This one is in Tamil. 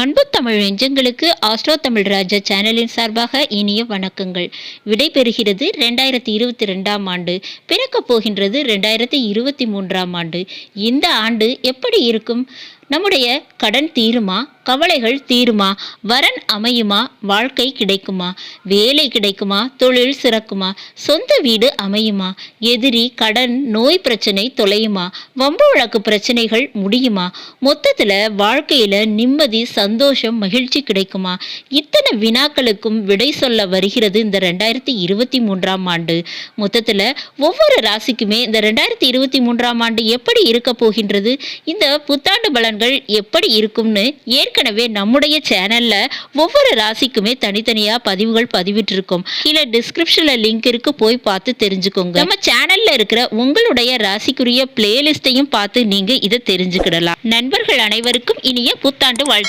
அன்பு தமிழ் நெஞ்சங்களுக்கு ஆஸ்ட்ரோ தமிழ் ராஜா சேனலின் சார்பாக இனிய வணக்கங்கள். விடைபெறுகிறது ரெண்டாயிரத்தி இருபத்தி ரெண்டாம் ஆண்டு பிறக்கப் போகின்றது ரெண்டாயிரத்தி இருபத்தி மூன்றாம் ஆண்டு. இந்த ஆண்டு எப்படி இருக்கும்? நம்முடைய கடன் தீருமா? கவலைகள் தீருமா? வரன் அமையுமா? வாழ்க்கை கிடைக்குமா? வேலை கிடைக்குமா? தொழில் சிறக்குமா? சொந்த வீடு அமையுமா? எதிரி கடன் நோய் பிரச்சனை தொலையுமா? வம்பு வழக்கு பிரச்சனைகள் முடியுமா? மொத்தத்தில் வாழ்க்கையில் நிம்மதி சந்தோஷம் மகிழ்ச்சி கிடைக்குமா? இத்தனை வினாக்களுக்கும் விடை சொல்ல வருகிறது இந்த ரெண்டாயிரத்தி இருபத்தி மூன்றாம் ஆண்டு. மொத்தத்தில் ஒவ்வொரு ராசிக்குமே இந்த ரெண்டாயிரத்தி இருபத்தி மூன்றாம் ஆண்டு எப்படி இருக்க போகின்றது? இந்த புத்தாண்டு பலன் பலன்கள் எப்படி இருக்கும்னு ஏற்கனவே நம்முடைய சேனல்ல ஒவ்வொரு ராசிக்குமே தனித்தனியா பதிவுகள் பதிவிட்டிருக்கோம். கீழே டிஸ்கிரிப்ஷன்ல லிங்க் இருக்கு போய் பார்த்து தெரிஞ்சுக்கோங்க. நம்ம சேனல்ல இருக்கிற உங்களுடைய ராசிக்குரிய பிளேலிஸ்டையும் பார்த்து நீங்க இதை தெரிஞ்சுக்கிடலாம். நண்பர்கள் அனைவருக்கும் இனிய புத்தாண்டு வாழ்த்து.